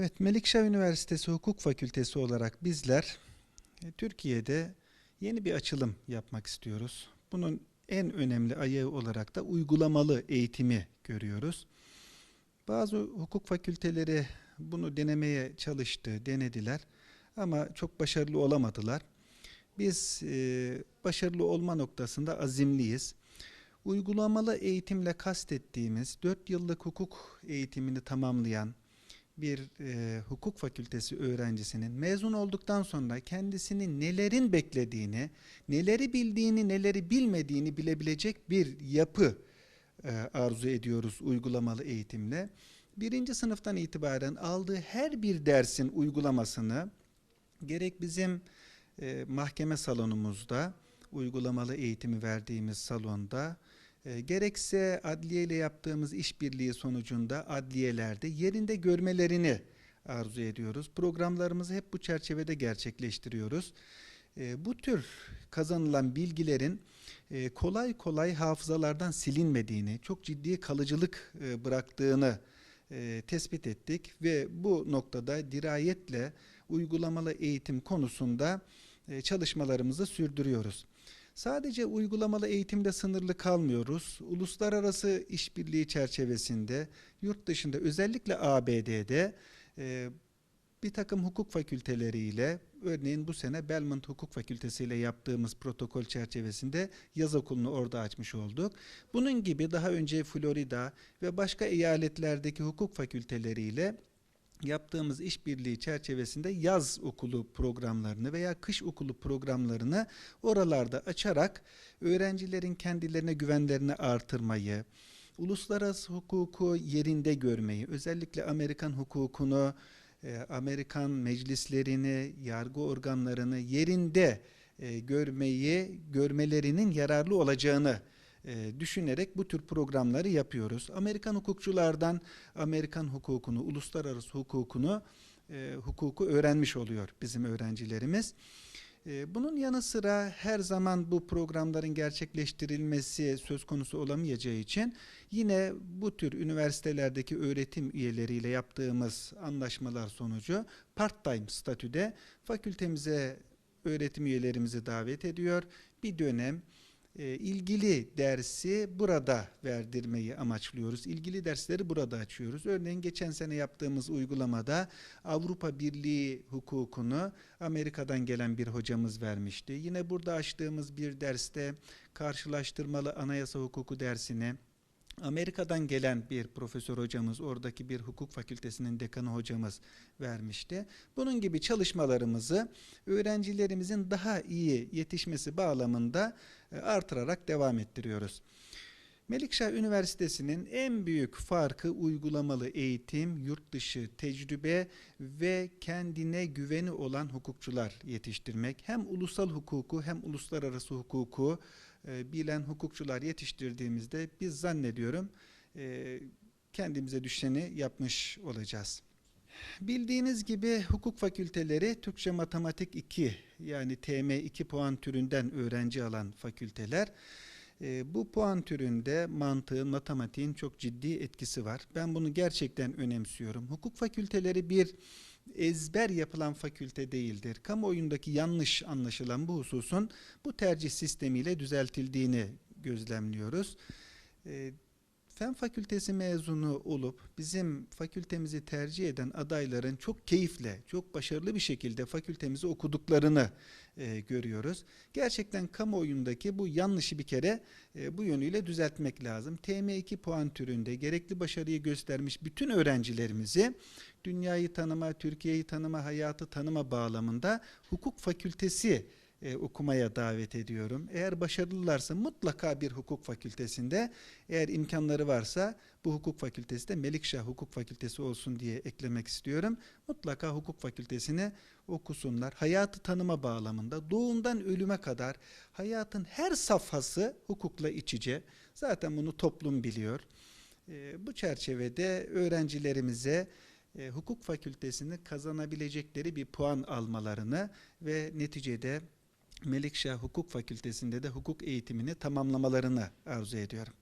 Evet, Melikşah Üniversitesi Hukuk Fakültesi olarak bizler e, Türkiye'de yeni bir açılım yapmak istiyoruz. Bunun en önemli ayağı olarak da uygulamalı eğitimi görüyoruz. Bazı hukuk fakülteleri bunu denemeye çalıştı, denediler ama çok başarılı olamadılar. Biz e, başarılı olma noktasında azimliyiz. Uygulamalı eğitimle kastettiğimiz 4 yıllık hukuk eğitimini tamamlayan bir e, hukuk fakültesi öğrencisinin mezun olduktan sonra kendisini nelerin beklediğini, neleri bildiğini, neleri bilmediğini bilebilecek bir yapı e, arzu ediyoruz uygulamalı eğitimle. Birinci sınıftan itibaren aldığı her bir dersin uygulamasını gerek bizim e, mahkeme salonumuzda, uygulamalı eğitimi verdiğimiz salonda, e, gerekse adliye ile yaptığımız işbirliği sonucunda adliyelerde yerinde görmelerini arzu ediyoruz. Programlarımızı hep bu çerçevede gerçekleştiriyoruz. E, bu tür kazanılan bilgilerin e, kolay kolay hafızalardan silinmediğini, çok ciddi kalıcılık e, bıraktığını e, tespit ettik ve bu noktada dirayetle uygulamalı eğitim konusunda e, çalışmalarımızı sürdürüyoruz. Sadece uygulamalı eğitimde sınırlı kalmıyoruz. Uluslararası işbirliği çerçevesinde yurt dışında özellikle ABD'de e, bir takım hukuk fakülteleriyle örneğin bu sene Belmont Hukuk Fakültesi ile yaptığımız protokol çerçevesinde yaz okulunu orada açmış olduk. Bunun gibi daha önce Florida ve başka eyaletlerdeki hukuk fakülteleriyle yaptığımız işbirliği çerçevesinde yaz okulu programlarını veya kış okulu programlarını oralarda açarak öğrencilerin kendilerine güvenlerini artırmayı, uluslararası hukuku yerinde görmeyi, özellikle Amerikan hukukunu, e, Amerikan meclislerini, yargı organlarını yerinde e, görmeyi, görmelerinin yararlı olacağını e, düşünerek bu tür programları yapıyoruz. Amerikan hukukçulardan Amerikan hukukunu, uluslararası hukukunu, e, hukuku öğrenmiş oluyor bizim öğrencilerimiz. E, bunun yanı sıra her zaman bu programların gerçekleştirilmesi söz konusu olamayacağı için yine bu tür üniversitelerdeki öğretim üyeleriyle yaptığımız anlaşmalar sonucu part-time statüde fakültemize öğretim üyelerimizi davet ediyor. Bir dönem ilgili dersi burada verdirmeyi amaçlıyoruz. İlgili dersleri burada açıyoruz. Örneğin geçen sene yaptığımız uygulamada Avrupa Birliği hukukunu Amerika'dan gelen bir hocamız vermişti. Yine burada açtığımız bir derste karşılaştırmalı anayasa hukuku dersini Amerika'dan gelen bir profesör hocamız, oradaki bir hukuk fakültesinin dekanı hocamız vermişti. Bunun gibi çalışmalarımızı öğrencilerimizin daha iyi yetişmesi bağlamında e, artırarak devam ettiriyoruz. Melikşah Üniversitesi'nin en büyük farkı uygulamalı eğitim, yurt dışı tecrübe ve kendine güveni olan hukukçular yetiştirmek. Hem ulusal hukuku hem uluslararası hukuku e, bilen hukukçular yetiştirdiğimizde biz zannediyorum e, kendimize düşeni yapmış olacağız. Bildiğiniz gibi hukuk fakülteleri Türkçe Matematik 2 yani TM 2 puan türünden öğrenci alan fakülteler. E, bu puan türünde mantığın, matematiğin çok ciddi etkisi var. Ben bunu gerçekten önemsiyorum. Hukuk fakülteleri bir ezber yapılan fakülte değildir. Kamuoyundaki yanlış anlaşılan bu hususun bu tercih sistemiyle düzeltildiğini gözlemliyoruz. E, Fen fakültesi mezunu olup bizim fakültemizi tercih eden adayların çok keyifle, çok başarılı bir şekilde fakültemizi okuduklarını e, görüyoruz. Gerçekten kamuoyundaki bu yanlışı bir kere e, bu yönüyle düzeltmek lazım. TM2 puan türünde gerekli başarıyı göstermiş bütün öğrencilerimizi dünyayı tanıma, Türkiye'yi tanıma, hayatı tanıma bağlamında hukuk fakültesi e, okumaya davet ediyorum. Eğer başarılılarsa mutlaka bir hukuk fakültesinde, eğer imkanları varsa bu hukuk fakültesi de Melikşah Hukuk Fakültesi olsun diye eklemek istiyorum. Mutlaka hukuk fakültesini okusunlar. Hayatı tanıma bağlamında doğumdan ölüme kadar hayatın her safhası hukukla iç içe. Zaten bunu toplum biliyor. E, bu çerçevede öğrencilerimize e, hukuk fakültesini kazanabilecekleri bir puan almalarını ve neticede Melikşah Hukuk Fakültesi'nde de hukuk eğitimini tamamlamalarını arzu ediyorum.